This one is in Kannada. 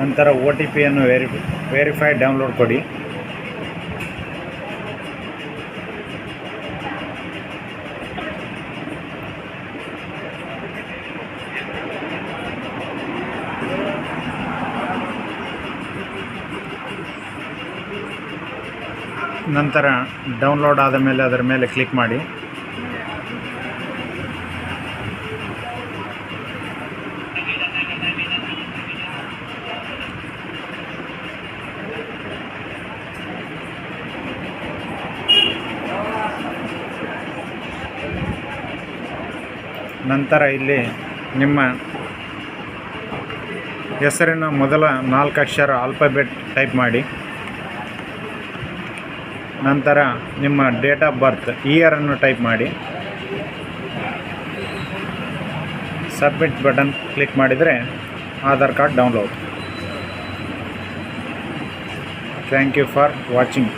ನಂತರ ಒ ಟಿ ಪಿಯನ್ನು ವೆರಿ ವೆರಿಫೈ ಡೌನ್ಲೋಡ್ ಕೊಡಿ. ನಂತರ ಡೌನ್ಲೋಡ್ ಆದ ಮೇಲೆ ಅದರ ಮೇಲೆ ಕ್ಲಿಕ್ ಮಾಡಿ. ನಂತರ ಇಲ್ಲಿ ನಿಮ್ಮ ಹೆಸರಿನ ಮೊದಲ ನಾಲ್ಕು ಅಕ್ಷರ ಆಲ್ಫಾಬೆಟ್ ಟೈಪ್ ಮಾಡಿ. ನಂತರ ನಿಮ್ಮ ಡೇಟ್ ಆಫ್ ಬರ್ತ್ ಇಯರನ್ನು ಟೈಪ್ ಮಾಡಿ. ಸಬ್ಮಿಟ್ ಬಟನ್ ಕ್ಲಿಕ್ ಮಾಡಿದರೆ Aadhaar card download thank you for watching